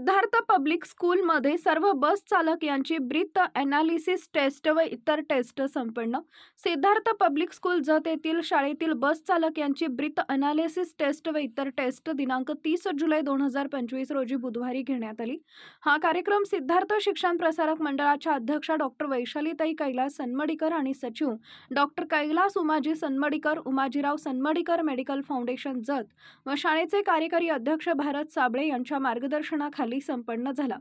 Siddharth public स्कूलमध्ये सर्व बस चालक यांची ब्रीत ॲनालिसिस टेस्ट व इतर टेस्ट संपन्न. सिद्धार्थ पब्लिक स्कूल जत येथील शाळेतील बस चालक यांची ब्रीत अनालिसिस टेस्ट व इतर टेस्ट दिनांक तीस जुलै दोन हजार पंचवीस रोजी बुधवारी घेण्यात आली. हा कार्यक्रम सिद्धार्थ शिक्षण प्रसारक मंडळाच्या अध्यक्षा डॉक्टर वैशालीताई कैलास सन्मडीकर आणि सचिव doctor Kailas Umaji Sanmadikar Umajirao Sanmadikar medical foundation Jat व शाळेचे कार्यकारी अध्यक्ष भारत साबळे यांच्या मार्गदर्शनाखाली संपन्न झाला.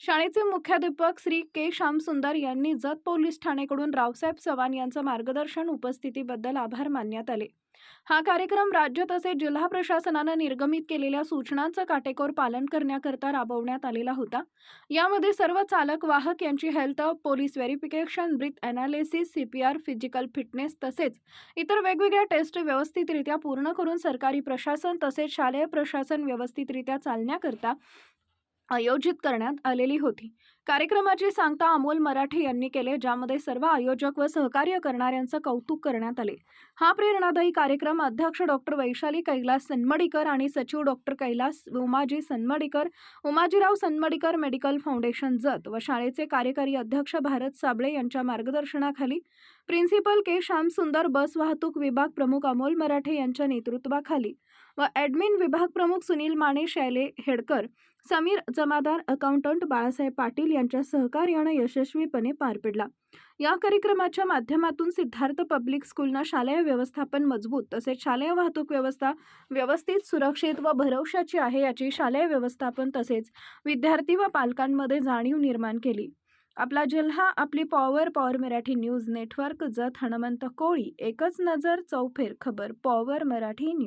शाळेचे मुख्याध्यापक श्री के श्यामसुंदर यांनी जत पोलीस ठाणेकडून रावसाहेब चव्हाण यांचं मार्गदर्शन उपस्थितीबद्दल आभार मानण्यात आले. हा कार्यक्रम राज्य तसेच जिल्हा प्रशासनानं निर्गमित केलेल्या सूचनांचं काटेकोर पालन करण्याकरता राबवण्यात आलेला होता. यामध्ये सर्व चालक वाहक यांची health police verification breath analysis CPR physical fitness तसेच इतर वेगवेगळ्या टेस्ट व्यवस्थितरित्या पूर्ण करून सरकारी प्रशासन तसेच शालेय प्रशासन व्यवस्थितरित्या चालण्याकरता आयोजित करण्यात आलेली होती. कार्यक्रमाची सांगता अमोल मराठे यांनी केले ज्यामध्ये सर्व आयोजक व सहकार्य करणाऱ्यांचं कौतुक करण्यात आले. हा प्रेरणादायी कार्यक्रम अध्यक्ष डॉक्टर वैशाली कैलास सन्मडीकर आणि सचिव doctor Kailas Umaji Sanmadikar Umajirao Sanmadikar medical foundation Jat व शाळेचे कार्यकारी अध्यक्ष भारत साबळे यांच्या मार्गदर्शनाखाली प्रिन्सिपल के. श्यामसुंदर बस वाहतूक विभाग प्रमुख अमोल मराठे यांच्या नेतृत्वाखाली व ॲडमिन विभाग प्रमुख सुनील माने शैले हेडकर समीर जमादार अकाउंटंट बाळासाहेब पाटील यांच्या सहकार्यानं यशस्वीपणे पार पडला. या कार्यक्रमाच्या माध्यमातून सिद्धार्थ पब्लिक स्कूलनं शालेय व्यवस्थापन मजबूत तसेच शालेय वाहतूक व्यवस्था व्यवस्थित सुरक्षित व भरवशाची आहे याची शालेय व्यवस्थापन तसेच विद्यार्थी व पालकांमध्ये जाणीव निर्माण केली. आपला जिल्हा आपली power power Marathi news network Jath Hanumant Koli एकच नजर चौफेर खबर पॉवर मराठी न्यूज.